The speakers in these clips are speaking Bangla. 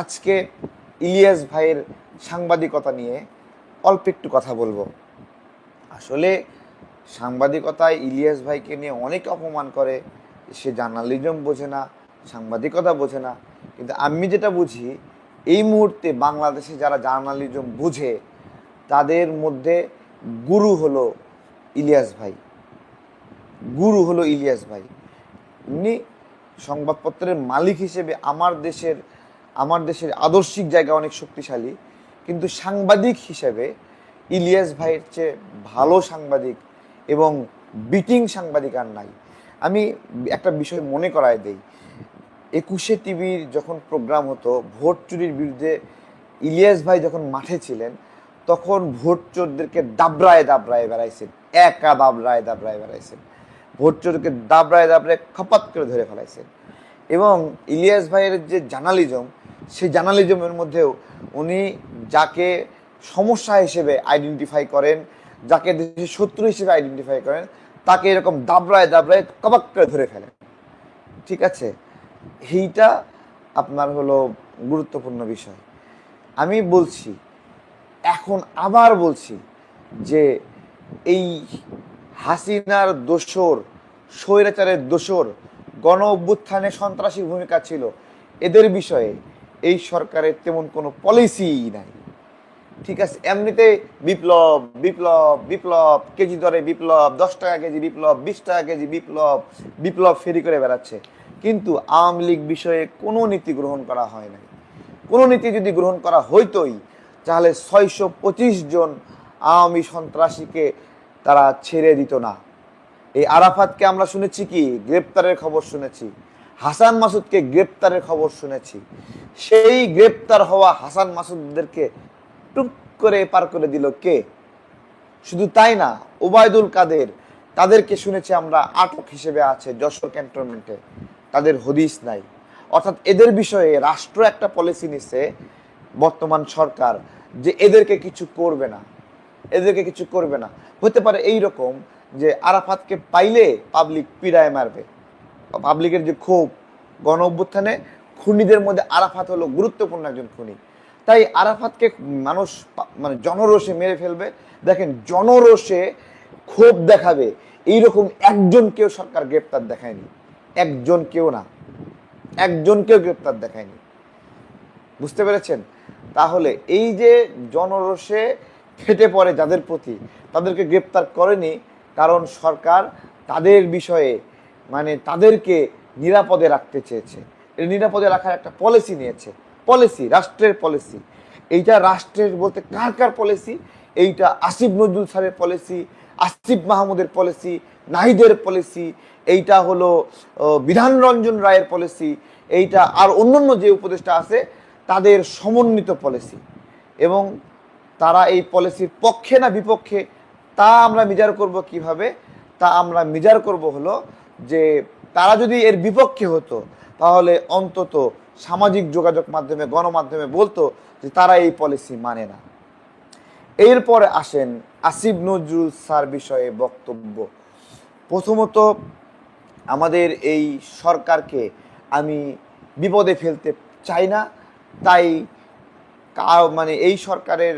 আজকে ইলিয়াস ভাইয়ের সাংবাদিকতা নিয়ে অল্প একটু কথা বলব। আসলে সাংবাদিকতায় ইলিয়াস ভাইকে নিয়ে অনেক অপমান করে, সে জার্নালিজম বোঝে না, সাংবাদিকতা বোঝে না। কিন্তু আমি যেটা বুঝি, এই মুহূর্তে বাংলাদেশে যারা জার্নালিজম বুঝে, তাদের মধ্যে গুরু হলো ইলিয়াস ভাই। গুরু হলো ইলিয়াস ভাই। উনি সংবাদপত্রের মালিক হিসেবে আমার দেশের আমার দেশের আদর্শিক জায়গা অনেক শক্তিশালী, কিন্তু সাংবাদিক হিসেবে ইলিয়াস ভাইয়ের চেয়ে ভালো সাংবাদিক এবং বিটিং সাংবাদিক আর নাই। আমি একটা বিষয় মনে করায় দেই, একুশে টিভির যখন প্রোগ্রাম হতো, ভোট চুরির বিরুদ্ধে ইলিয়াস ভাই যখন মাঠে ছিলেন, তখন ভোট চোরদেরকে দাবড়ায় দাবড়ায় বেড়াইছেন, একা দাবড়ায় দাবড়ায় বেড়াইছেন। ভোট চোরকে দাবড়ায় দাবড়ায় খপাত করে ধরে ফেলাইছেন। এবং ইলিয়াস ভাইয়ের যে জার্নালিজম সেই জার্নালিজমের মধ্যেও উনি যাকে সমস্যা হিসেবে আইডেন্টিফাই করেন, যাকে দেশের শত্রু হিসেবে আইডেন্টিফাই করেন, তাকে এরকম দাবড়ায় দাবড়ায় কবাক করে ধরে ফেলেন। ঠিক আছে? এইটা আপনার হলো গুরুত্বপূর্ণ বিষয়। আমি বলছি, এখন আবার বলছি যে এই হাসিনার দোসর, স্বৈরাচারের দোসর গণ অভ্যুত্থানে সন্ত্রাসী ভূমিকা ছিল, এদের বিষয়ে এই সরকারের তেমন কোনো পলিসিই নাই। ঠিক আছে, এমনিতে বিপ্লব বিপ্লব বিপ্লব, কেজি দরে বিপ্লব, দশ টাকা কেজি বিপ্লব, বিশ টাকা কেজি বিপ্লব বিপ্লব ফেরি করে বেড়াচ্ছে। কিন্তু আওয়ামী লীগ বিষয়ে কোনো নীতি গ্রহণ করা হয় নাই। কোনো নীতি যদি গ্রহণ করা হইতই, তাহলে ছয়শো পঁচিশ জন আওয়ামী সন্ত্রাসীকে তারা ছেড়ে দিত না। এই আরাফাতকে আমরা শুনেছি কি? গ্রেপ্তারের খবর শুনেছি। হাসান মাসুদকে গ্রেপ্তারের খবর শুনেছি। সেই গ্রেপ্তার হওয়া হাসান মাসুদদেরকে টুক করে পার করে দিল কে? শুধু তাই না, ওবায়দুল কাদের, তাদেরকে শুনেছি আমরা আটক হিসেবে আছে যশোর ক্যান্টনমেন্টে। তাদের হদিস নাই। অর্থাৎ এদের বিষয়ে রাষ্ট্র একটা পলিসি নিছে বর্তমান সরকার যে এদেরকে কিছু করবে না। এদেরকে কিছু করবে না। হতে পারে এই রকম যে আরাফাতকে পাইলে পাবলিক পিড়ায় মারবে। পাবলিকের যে ক্ষোভ গণ অভ্যুত্থানে খুনিদের মধ্যে আরাফাত হলো গুরুত্বপূর্ণ একজন খুনি। তাই আরাফাতকে মানুষ মানে জনরোষে মেরে ফেলবে। দেখেন, জনরোষে ক্ষোভ দেখাবে। এইরকম একজন কেউ সরকার গ্রেপ্তার দেখায়নি। একজন কেউ না। একজন কেউ গ্রেপ্তার দেখায়নি। বুঝতে পেরেছেন? তাহলে এই যে জনরোষে ফেটে পড়ে যাদের প্রতি, তাদেরকে গ্রেপ্তার করেনি কারণ সরকার তাদের বিষয়ে মানে তাদেরকে নিরাপদে রাখতে চেয়েছে। নিরাপদে রাখার একটা পলিসি নিয়েছে। পলিসি রাষ্ট্রের পলিসি এইটা রাষ্ট্রের বলতে কার কার পলিসি এইটা আসিফ নজরুল স্যারের পলিসি আসিফ মাহমুদের পলিসি নাহিদের পলিসি এইটা হলো বিধান রঞ্জন রায়ের পলিসি এইটা আর অন্যান্য যে উপদেষ্টা আছে, তাদের সমন্বিত পলিসি এবং তারা এই পলিসির পক্ষে না বিপক্ষে, তা আমরা মিজার করব কীভাবে? তা আমরা মিজার করব হলো যে তারা যদি এর বিপক্ষে হতো, তাহলে অন্তত সামাজিক যোগাযোগ মাধ্যমে, গণমাধ্যমে বলতো যে তারা এই পলিসি মানে না। এরপরে আসেন আসিফ নজরুল স্যার বিষয়ে বক্তব্য। প্রথমত, আমাদের এই সরকারকে আমি বিপদে ফেলতে চাই না, তাই মানে এই সরকারের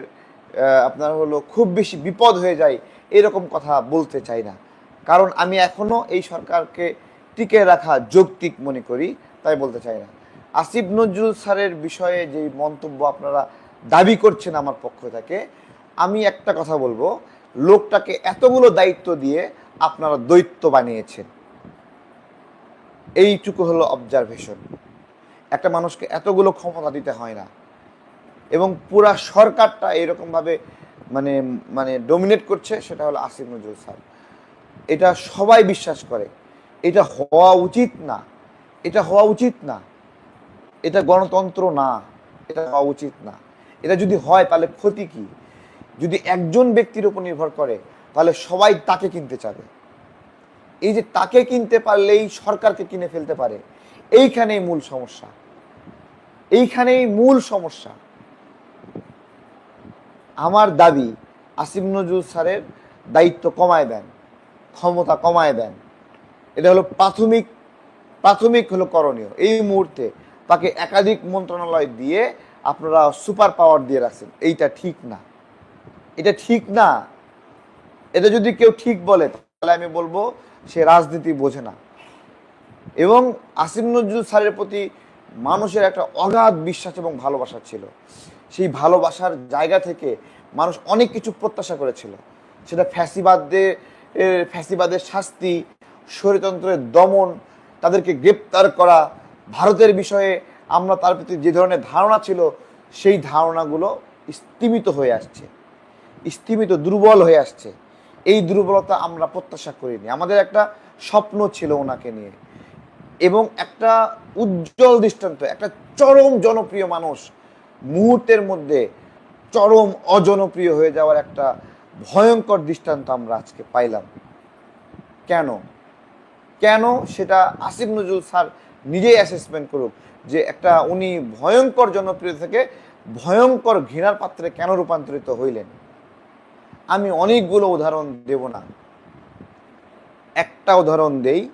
আপনার হলো খুব বেশি বিপদ হয়ে যায়, এরকম কথা বলতে চাই না। কারণ আমি এখনও এই সরকারকে টিকে রাখা যৌক্তিক মনে করি, তাই বলতে চাই না। আসিফ নজরুল স্যারের বিষয়ে যে মন্তব্য আপনারা দাবি করছেন আমার পক্ষ থেকে, আমি একটা কথা বলব, লোকটাকে এতগুলো দায়িত্ব দিয়ে আপনারা দৈত্য বানিয়েছেন। এইটুকু হলো অবজারভেশন একটা মানুষকে এতগুলো ক্ষমতা দিতে হয় না। এবং পুরা সরকারটা এরকমভাবে মানে মানে ডোমিনেট করছে, সেটা হলো আসিফ নজরুল স্যার। এটা সবাই বিশ্বাস করে। এটা হওয়া উচিত না। এটা হওয়া উচিত না। এটা গণতন্ত্র না। এটা হওয়া উচিত না। এটা যদি হয় তাহলে ক্ষতি কি? যদি একজন ব্যক্তির উপর নির্ভর করে, তাহলে সবাই তাকে কিনতে চাবে। এই যে তাকে কিনতে পারলেই সরকারকে কিনে ফেলতে পারে, এইখানেই মূল সমস্যা। এইখানেই মূল সমস্যা। আমার দাবি আসিম নজরুল স্যারের দায়িত্ব কমায় দেন। ক্ষমতা কমায় দেন। এটা হলো প্রাথমিক প্রাথমিক হলো করণীয়। এই মুহূর্তে তাকে একাধিক মন্ত্রণালয় দিয়ে আপনারা সুপার পাওয়ার দিয়ে রাখছেন। এইটা ঠিক না। এটা ঠিক না। এটা যদি কেউ ঠিক বলে, তাহলে আমি বলব সে রাজনীতি বোঝে না। এবং আসিম নজরুল স্যারের প্রতি মানুষের একটা অগাধ বিশ্বাস এবং ভালোবাসা ছিল। সেই ভালোবাসার জায়গা থেকে মানুষ অনেক কিছু প্রত্যাশা করেছিল। সেটা ফ্যাসিবাদে এর ফ্যাসিবাদের শাস্তি স্বৈরতন্ত্রের দমন, তাদেরকে গ্রেপ্তার করা, ভারতের বিষয়ে আমরা তার প্রতি যে ধরনের ধারণা ছিল, সেই ধারণাগুলো স্তিমিত হয়ে আসছে। স্তিমিত, দুর্বল হয়ে আসছে। এই দুর্বলতা আমরা প্রত্যাশা করিনি। আমাদের একটা স্বপ্ন ছিল ওনাকে নিয়ে। এবং একটা উজ্জ্বল দৃষ্টান্ত, একটা চরম জনপ্রিয় মানুষ মুহূর্তের মধ্যে চরম অজনপ্রিয় হয়ে যাওয়ার একটা ভয়ঙ্কর দৃষ্টান্ত আমরা আজকে পাইলাম। কেন? কেন সেটা আসিফ নজরুল স্যার নিজেই অ্যাসেসমেন্ট করুক যে একটা উনি ভয়ঙ্কর জনপ্রিয় থেকে ভয়ঙ্কর ঘৃণার পাত্রে কেন রূপান্তরিত হইলেন? আমি অনেকগুলো উদাহরণ দেব না। একটা উদাহরণ দেই,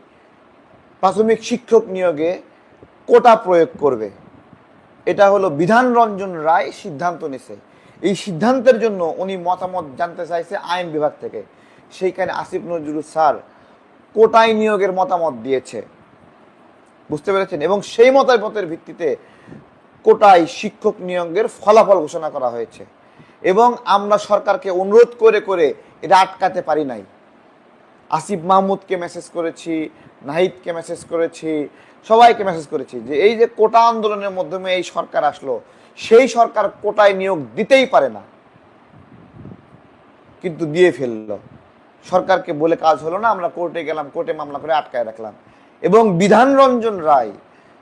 প্রাথমিক শিক্ষক নিয়োগে কোটা প্রয়োগ করবে। এটা হলো বিধান রঞ্জন রায় সিদ্ধান্ত নিছে। এই সিদ্ধান্তের জন্য উনি মতামত জানতে চাইছে আইন বিভাগ থেকে। সেইখানে আসিফ নজরুল স্যার কোটায় নিয়োগের মতামত দিয়েছে। বুঝতে পেরেছেন? এবং সেই মতামতের ভিত্তিতে কোটায় শিক্ষক নিয়োগের ফলাফল ঘোষণা করা হয়েছে। এবং আমরা সরকারকে অনুরোধ করে করে এটা আটকাতে পারি নাই। আসিফ মাহমুদকে মেসেজ করেছি, নাহিদকে মেসেজ করেছি, সবাইকে মেসেজ করেছি যে এই যে কোটা আন্দোলনের মাধ্যমে এই সরকার আসলো সেই সরকার কোটায় নিয়োগ দিতেই পারে না। কিন্তু দিয়ে ফেলল। সরকারকে বলে কাজ হলো না, আমরা কোর্টে গেলাম, কোর্টে মামলা করে আটকায় রাখলাম। এবং বিধান রঞ্জন রায়,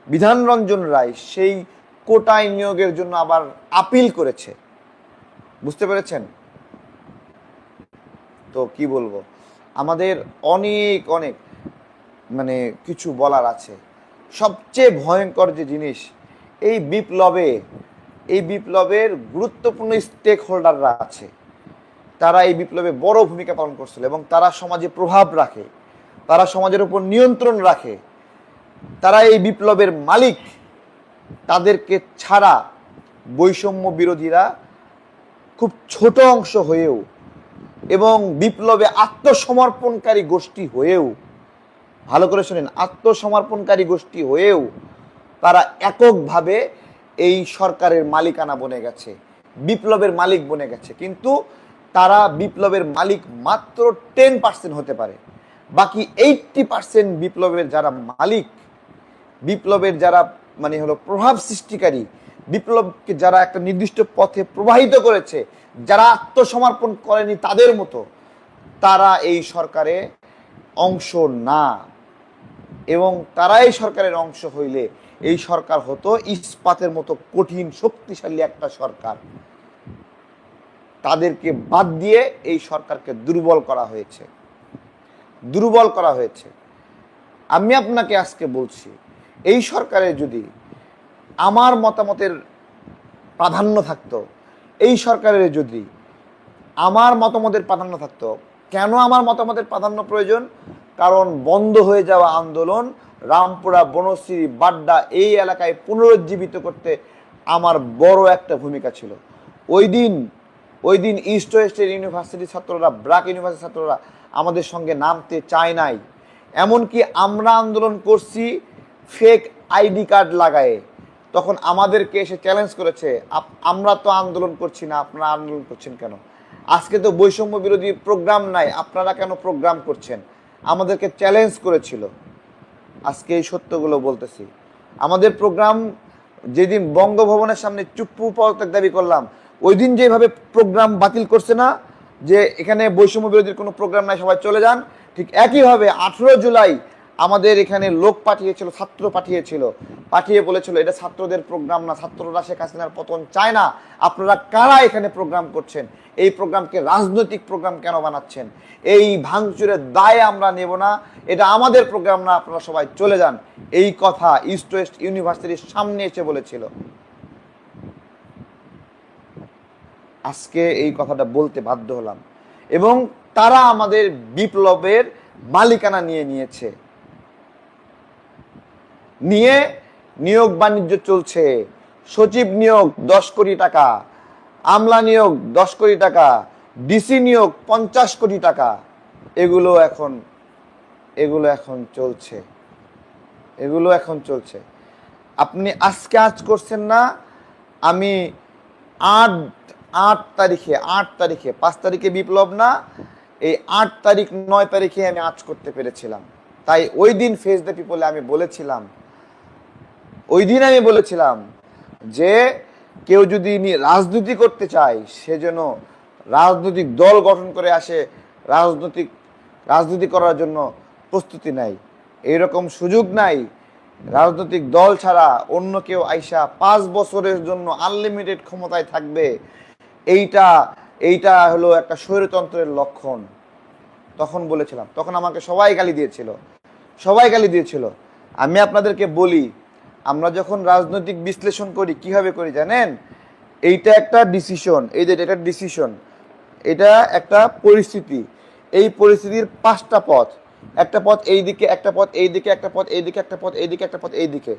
বিধান রঞ্জন রায় সেই কোটায় নিয়োগের জন্য আবার আপিল করেছে। বুঝতে পেরেছেন? তো কি বলব? আমাদের অনেক অনেক মানে কিছু বলার আছে। সবচেয়ে ভয়ঙ্কর যে জিনিস, এই বিপ্লবে এই বিপ্লবের গুরুত্বপূর্ণ স্টেক হোল্ডাররা আছে। তারা এই বিপ্লবে বড় ভূমিকা পালন করছিল এবং তারা সমাজে প্রভাব রাখে, তারা সমাজের উপর নিয়ন্ত্রণ রাখে। তারা এই বিপ্লবের মালিক, তাদেরকে ছাড়া বৈষম্য বিরোধীরা খুব ছোট অংশ হয়েও এবং বিপ্লবে আত্মসমর্পণকারী গোষ্ঠী হয়েও, ভালো করে শোনেন, আত্মসমর্পণকারী গোষ্ঠী হয়েও তারা এককভাবে এই সরকারের মালিকানা বনে গেছে, বিপ্লবের মালিক বনে গেছে। কিন্তু তারা বিপ্লবের মালিক মাত্র টেন পার্সেন্ট হতে পারে। বাকি এইটটি পার্সেন্ট বিপ্লবের যারা মালিক, বিপ্লবের যারা মানে হলো প্রভাব সৃষ্টিকারী, বিপ্লবকে যারা একটা নির্দিষ্ট পথে প্রবাহিত করেছে, যারা আত্মসমর্পণ করেনি তাদের মতো, তারা এই সরকারে অংশ না। এবং তারাই সরকারের অংশ হইলে এই সরকার হতো ইস্পাতের মতো কঠিন, শক্তিশালী একটা সরকার। তাদেরকে বাদ দিয়ে এই সরকারকে দুর্বল করা হয়েছে। দুর্বল করা হয়েছে। আমি আপনাকে আজকে বলছি, এই সরকারে যদি আমার মতামতের প্রাধান্য থাকতো, এই সরকারের যদি আমার মতামতের প্রাধান্য থাকতো, কেন আমার মতামতের প্রাধান্য প্রয়োজন? কারণ বন্ধ হয়ে যাওয়া আন্দোলন রামপুরা, বনশ্রী, বাড্ডা এই এলাকায় পুনরুজ্জীবিত করতে আমার বড় একটা ভূমিকা ছিল। ওই দিন ওই দিন ইস্ট ওয়েস্টের ইউনিভার্সিটির ছাত্ররা ব্রাক ইউনিভার্সিটির ছাত্ররা আমাদের সঙ্গে নামতে চায় নাই। এমনকি আমরা আন্দোলন করছি ফেক আইডি কার্ড লাগায়ে। তখন আমাদেরকে এসে চ্যালেঞ্জ করেছে আমরা তো আন্দোলন করছি না, আপনারা আন্দোলন করছেন কেন? আজকে তো বৈষম্য বিরোধী প্রোগ্রাম নাই, আপনারা কেন প্রোগ্রাম করছেন? আমাদেরকে চ্যালেঞ্জ করেছিল। আজকে এই সত্যগুলো বলতেছি। আমাদের প্রোগ্রাম যেদিন বঙ্গভবনের সামনে চুপ্পু পদত্যাগ দাবি করলাম ওই দিন যেভাবে প্রোগ্রাম বাতিল করছে না, যে এখানে বৈষম্য বিরোধীর কোনো প্রোগ্রাম নাই, সবাই চলে যান। ঠিক একইভাবে আঠেরো জুলাই আমাদের এখানে লোক পাঠিয়েছিল, ছাত্র পাঠিয়েছিল। পাঠিয়ে বলেছিল, এটা ছাত্রদের প্রোগ্রাম না, ছাত্ররা শেখ হাসিনার পতন চায় না। আপনারা কারা এখানে প্রোগ্রাম করছেন? এই প্রোগ্রামকে রাজনৈতিক প্রোগ্রাম কেন বানাচ্ছেন? এই ভাঙচুরের দায় আমরা নেব না। এটা আমাদের প্রোগ্রাম না, আপনারা সবাই চলে যান। এই কথা ইস্ট ওয়েস্ট ইউনিভার্সিটির সামনে এসে বলেছিল। আজকে এই কথাটা বলতে বাধ্য হলাম। এবং তারা আমাদের বিপ্লবের মালিকানা নিয়ে নিয়েছে। নিয়ে নিয়োগ বাণিজ্য চলছে। সচিব নিয়োগ দশ কোটি টাকা, আমলা নিয়োগ দশ কোটি টাকা, ডিসি নিয়োগ পঞ্চাশ কোটি টাকা। এগুলো এখন এগুলো এখন চলছে। এগুলো এখন চলছে। আপনি আজকে আজ করছেন না, আমি আট আট তারিখে আট তারিখে, পাঁচ তারিখে বিপ্লব না, এই আট তারিখ নয় তারিখে আমি আজ করতে পেরেছিলাম। তাই ওই দিন ফেস দ্য পিপলে আমি বলেছিলাম ওই দিন আমি বলেছিলাম যে কেউ যদি রাজনীতি করতে চায়, সে যেন রাজনৈতিক দল গঠন করে আসে, রাজনৈতিক, রাজনীতি করার জন্য প্রস্তুতি নেয়। এইরকম সুযোগ নাই। রাজনৈতিক দল ছাড়া অন্য কেউ আইসা পাঁচ বছরের জন্য আনলিমিটেড ক্ষমতায় থাকবে। এইটা এইটা হলো একটা স্বৈরতন্ত্রের লক্ষণ। তখন বলেছিলাম, তখন আমাকে সবাই গালি দিয়েছিল। সবাই গালি দিয়েছিল। আমি আপনাদেরকে বলি আমরা যখন রাজনৈতিক বিশ্লেষণ করি, কীভাবে করি জানেন? এইটা একটা ডিসিশন এই যে এটা ডিসিশন এটা একটা পরিস্থিতি। এই পরিস্থিতির পাঁচটা পথ, একটা পথ এই দিকে একটা পথ এই দিকে একটা পথ এই দিকে একটা পথ এই দিকে একটা পথ এই দিকে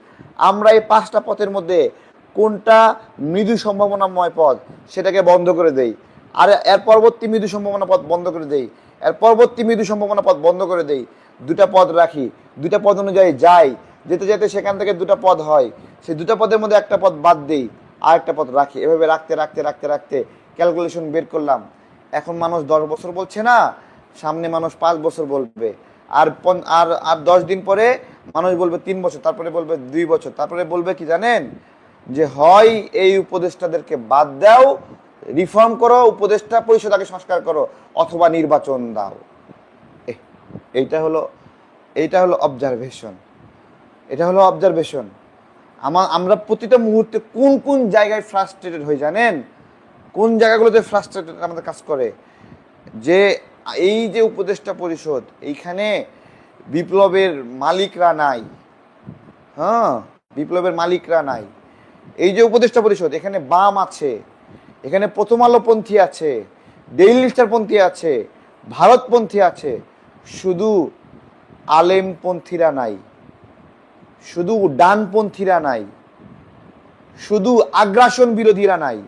আমরা এই পাঁচটা পথের মধ্যে কোনটা মৃদু সম্ভাবনাময় পথ, সেটাকে বন্ধ করে দেই। আর এর পরবর্তী মৃদু সম্ভাবনা পথ বন্ধ করে দেই। এর পরবর্তী মৃদু সম্ভাবনা পথ বন্ধ করে দেই। দুটা পদ রাখি। দুটা পদ অনুযায়ী যাই। যেতে যেতে সেখান থেকে দুটো পদ হয়। সেই দুটো পদের মধ্যে একটা পদ বাদ দেই, আর একটা পদ রাখি। এভাবে রাখতে রাখতে রাখতে রাখতে ক্যালকুলেশন বের করলাম। এখন মানুষ দশ বছর বলছে না, সামনে মানুষ পাঁচ বছর বলবে। আর আর আর দশ দিন পরে মানুষ বলবে তিন বছর, তারপরে বলবে দুই বছর, তারপরে বলবে কি জানেন? যে হয় এই উপদেষ্টাদেরকে বাদ দাও রিফর্ম করো, উপদেষ্টা পরিষদ আগে সংস্কার করো, অথবা নির্বাচন দাও। এইটা হলো এইটা হলো অবজারভেশন এটা হলো অবজারভেশন আমার আমরা প্রতিটা মুহূর্তে কোন কোন জায়গায় ফ্রাস্ট্রেটেড হয়ে জানেন? কোন জায়গাগুলোতে ফ্রাস্ট্রেটেড আমাদের কাজ করে? যে এই যে উপদেষ্টা পরিষদ, এইখানে বিপ্লবের মালিকরা নাই। হ্যাঁ বিপ্লবের মালিকরা নাই। এই যে উপদেষ্টা পরিষদ, এখানে বাম আছে, এখানে প্রথম আলোপন্থী আছে ডেইলি স্টারপন্থী আছে ভারতপন্থী আছে। শুধু আলেমপন্থীরা নাই। শুধু ডানপন্থীরা নাই, শুধু আগ্রাসন বিরোধীরা নাই।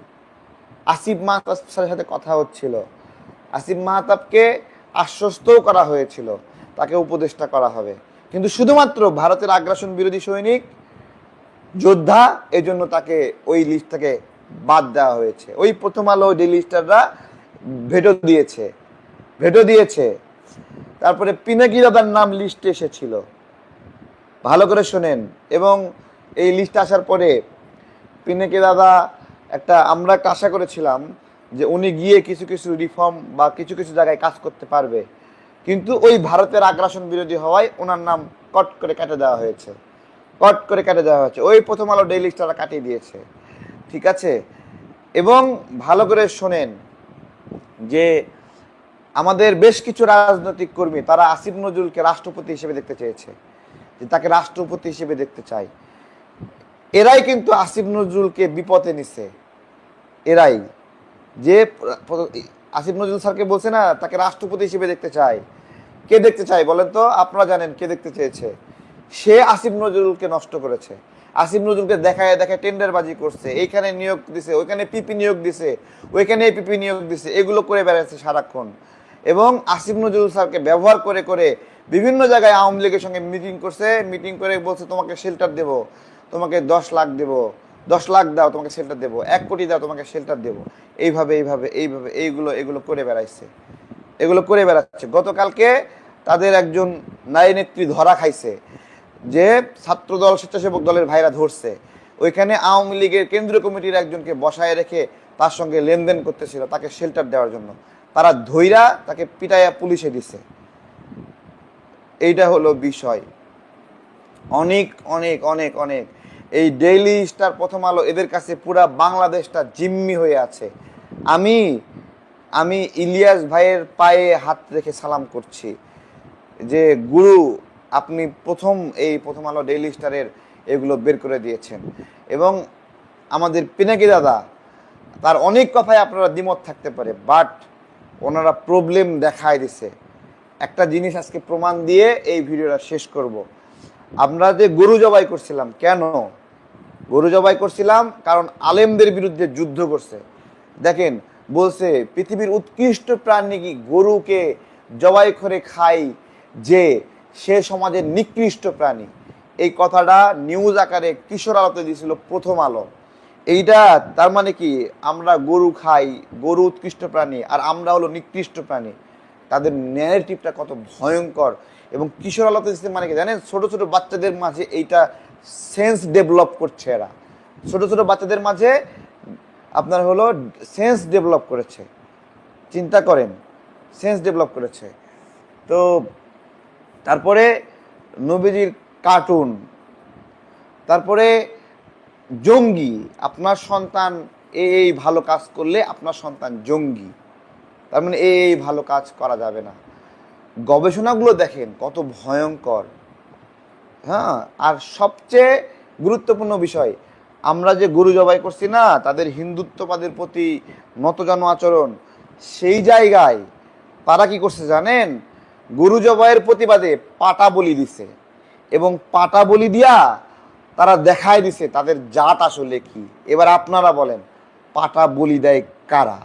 আসিফ মাহতাব স্যারের সাথে কথা হচ্ছিল। আসিফ মাহতাবকে আশ্বস্তও করা হয়েছিল, তাকে উপদেষ্টা করা হবে। কিন্তু শুধুমাত্র ভারতের আগ্রাসন বিরোধী সৈনিক, যোদ্ধা এই জন্য তাকে ওই লিস্ট থেকে বাদ দেওয়া হয়েছে। ওই প্রথম আলো ডেলি স্টাররা ভেটো দিয়েছে ভেটো দিয়েছে। তারপরে পিনাকি দাদার নাম লিস্টে এসেছিল। ভালো করে শোনেন। এবং এই লিস্ট আসার পরে পিনাকি দাদা একটা আমরা আশা করেছিলাম যে উনি গিয়ে কিছু কিছু রিফর্ম বা কিছু কিছু জায়গায় কাজ করতে পারবে। কিন্তু ওই ভারতের আগ্রাসন বিরোধী হওয়ায় ওনার নাম কট করে কেটে দেওয়া হয়েছে। কট করে কেটে দেওয়া হয়েছে। ওই প্রথম আলো ডেইলি স্টাররা কাটিয়ে দিয়েছে। ঠিক আছে? এবং ভালো করে শোনেন যে আমাদের বেশ কিছু রাজনৈতিক কর্মী, তারা আসিফ নজরুলকে রাষ্ট্রপতি হিসেবে দেখতে চেয়েছে। যে তাকে রাষ্ট্রপতি হিসেবে দেখতে চায় এরাই কিন্তু আসিফ নজরুলকে বিপদে নিছে। এরাই। যে আসিফ নজরুল স্যারকে বলছে না, তাকে রাষ্ট্রপতি হিসেবে দেখতে চায় কে দেখতে চায় বলেন তো? আপনারা জানেন কে দেখতে চেয়েছে। সে আসিফ নজরুলকে নষ্ট করেছে। আসিফ নজরুলকে দেখায় দেখায় টেন্ডারবাজি করছে। এইখানে নিয়োগ দিছে, ওইখানে পিপি নিয়োগ দিছে, ওইখানে পিপি নিয়োগ দিছে। এগুলো করে বেড়াচ্ছে সারাক্ষণ। এবং আসিফ নজরুল স্যারকে ব্যবহার করে করে বিভিন্ন জায়গায় আওয়ামী লীগের সঙ্গে মিটিং করছে মিটিং করে বলছে, তোমাকে শেল্টার দেব, তোমাকে দশ লাখ দেব, দশ লাখ দাও, তোমাকে শেল্টার দেবো, এক কোটি দাও, তোমাকে শেল্টার দেবো। এইভাবে এইভাবে এইভাবে, এইগুলো, এগুলো করে বেড়াইছে। এগুলো করে বেড়াচ্ছে। গতকালকে তাদের একজন নারী নেত্রী ধরা খাইছে, যে ছাত্রদল, স্বেচ্ছাসেবক দলের ভাইরা ধরছে। ওইখানে আওয়ামী লীগের কেন্দ্রীয় কমিটির একজনকে বসায় রেখে তার সঙ্গে লেনদেন করতেছিল, তাকে শেল্টার দেওয়ার জন্য। তারা ধৈরা তাকে পিটাইয়া পুলিশে দিছে। এইটা হলো বিষয়। অনেক অনেক অনেক অনেক। এই ডেইলি স্টার প্রথম আলো এদের কাছে পুরা বাংলাদেশটা জিম্মি হয়ে আছে। আমি আমি ইলিয়াস ভাইয়ের পায়ে হাত রেখে সালাম করছি যে, গুরু, আপনি প্রথম এই প্রথম আলো ডেইলি স্টারের এগুলো বের করে দিয়েছেন। এবং আমাদের পিনাকি দাদা, তার অনেক কথায় আপনারা দ্বিমত থাকতে পারে, বাট ওনারা প্রবলেম দেখায় দিছে। একটা জিনিস আজকে প্রমাণ দিয়ে এই ভিডিওটা শেষ করব। আমরা যে গরু জবাই করছিলাম, কেন? গরু জবাই করছিলাম কারণ আলেমদের বিরুদ্ধে যুদ্ধ করছে। দেখেন, বলছে, পৃথিবীর উৎকৃষ্ট প্রাণী কি গরুকে জবাই করে খাই যে সে সমাজের নিকৃষ্ট প্রাণী? এই কথাটা নিউজ আকারে কিশোর আলোতে দিয়েছিল প্রথম আলো। এইটা তার মানে কি, আমরা গরু খাই, গরু উৎকৃষ্ট প্রাণী, আর আমরা হলো নিকৃষ্ট প্রাণী। তাদের ন্যারেটিভটা কত ভয়ঙ্কর। এবং কিশোর আলোতে মানে কি জানেন, ছোটো ছোটো বাচ্চাদের মাঝে এইটা সেন্স ডেভেলপ করছে এরা। ছোটো ছোটো বাচ্চাদের মাঝে আপনার হলো সেন্স ডেভেলপ করেছে। চিন্তা করেন সেন্স ডেভেলপ করেছে। তো তারপরে নবীজির কার্টুন তারপরে জঙ্গি, আপনার সন্তান এই ভালো কাজ করলে আপনার সন্তান জঙ্গি। তার মানে এই ভালো কাজ করা যাবে না। গবেষণাগুলো দেখেন কত ভয়ঙ্কর। হ্যাঁ আর সবচেয়ে গুরুত্বপূর্ণ বিষয়, আমরা যে গুরু জবাই করছি না, তাদের হিন্দুত্ববাদের প্রতি নতজানু আচরণ, সেই জায়গায় তারা কি করছে জানেন? গুরু জবাইয়ের প্রতিবাদে পাটা বলি দিছে এবং পাটা বলি দিয়া তারা দেখায় দিছে তাদের জাত আসলে কি। এবার আপনারা বলেন, পাটা বলি দেয় কারা?